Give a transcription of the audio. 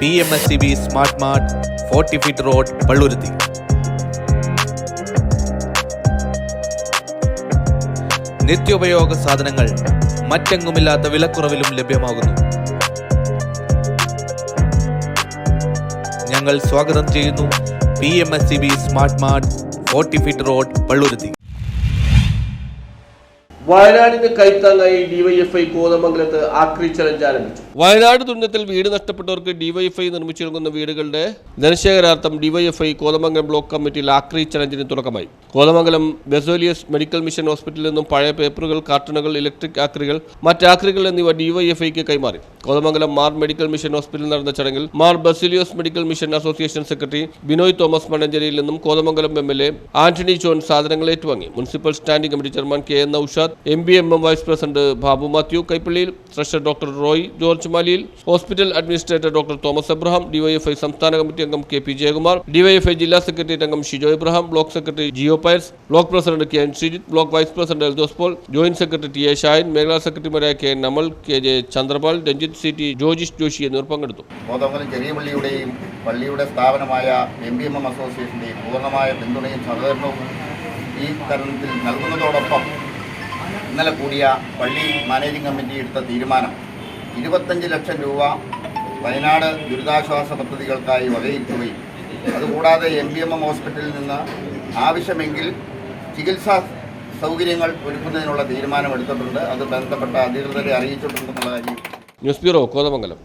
P M S C B smart mart forty feet road Palluruthy നിത്യോപയോഗ സാധനങ്ങൾ മറ്റെങ്ങുമില്ലാത്ത വിലക്കുറവിലും ലഭ്യമാകുന്നു. ഞങ്ങൾ സ്വാഗതം ചെയ്യുന്നു P M S C B smart mart forty feet road Palluruthy വയനാടിന് കൈത്താങ്ങായി ഡിവൈഎഫ്ഐ കോതമംഗലത്ത് ആക്രി ചലഞ്ച് ആരംഭിച്ചു. വയനാട് ദുരന്തത്തിൽ വീട് നഷ്ടപ്പെട്ടവർക്ക് ഡിവൈഎഫ്ഐ നിർമ്മിച്ചു നൽകുന്ന വീടുകളുടെ ധനശേഖരാർത്ഥം ഡിവൈഎഫ്ഐ കോതമംഗലം ബ്ലോക്ക് കമ്മിറ്റിയിൽ ആക്രി ചലഞ്ചിന് തുടക്കമായി. കോതമംഗലം ബെസോലിയസ് മെഡിക്കൽ മിഷൻ ഹോസ്പിറ്റലിൽ നിന്നും പഴയ പേപ്പറുകൾ കാർട്ടണുകൾ ഇലക്ട്രിക് ആക്രികൾ മറ്റ് ആക്രികൾ എന്നിവ ഡിവൈഎഫ്ഐക്ക് കൈമാറി. കോതമംഗലം മാർ മെഡിക്കൽ മിഷൻ ഹോസ്പിറ്റലിൽ നടന്ന ചടങ്ങിൽ Mar Baselios medical mission association secretary Binoy Thomas മണഞ്ചേരിയിൽ നിന്നും Kothamangalam M L A Antony John സാധനങ്ങൾ ഏറ്റുവാങ്ങി. Municipal standing committee chairman K N Noushad M B M M vice president Babu Mathew കൈപ്പള്ളിയിൽ treasurer doctor Roy George മാലിയിൽ hospital administrator doctor Thomas Abraham DYFI സംസ്ഥാന committee അംഗം K P Jayakumar DYFI ജില്ലാ secretariat അംഗം Shijo Abraham block secretary Jio പയർസ് block president K N Sreejith block vice president Eldhose Paul joint secretary T A Shayan മേഖലാ സെക്രട്ടറിമാരായ K Namal K J Chandrapal Ranjith C T Jojish Joshy എന്നിവർ പങ്കെടുത്തു. പള്ളിയുടെ സ്ഥാപനമായ M B M M അസോസിയേഷന്റെയും പൂർണമായ പിന്തുണയും സഹകരണവും ഈ തരുണത്തിൽ നൽകുന്നതോടൊപ്പം ഇന്നലെ കൂടിയ പള്ളി മാനേജിംഗ് കമ്മിറ്റി എടുത്ത തീരുമാനം ഇരുപത്തഞ്ച് ലക്ഷം രൂപ വയനാട് ദുരിതാശ്വാസ പദ്ധതികൾക്കായി വകയിരുത്തുകയും അതുകൂടാതെ എം ബി എം എം ഹോസ്പിറ്റലിൽ നിന്ന് ആവശ്യമെങ്കിൽ ചികിത്സാ സൗകര്യങ്ങൾ ഒരുക്കുന്നതിനുള്ള തീരുമാനമെടുത്തിട്ടുണ്ട് അത് ബന്ധപ്പെട്ട അധികൃതരെ അറിയിച്ചിട്ടുണ്ടെന്നുള്ള കാര്യം. News bureau Kothamangalam.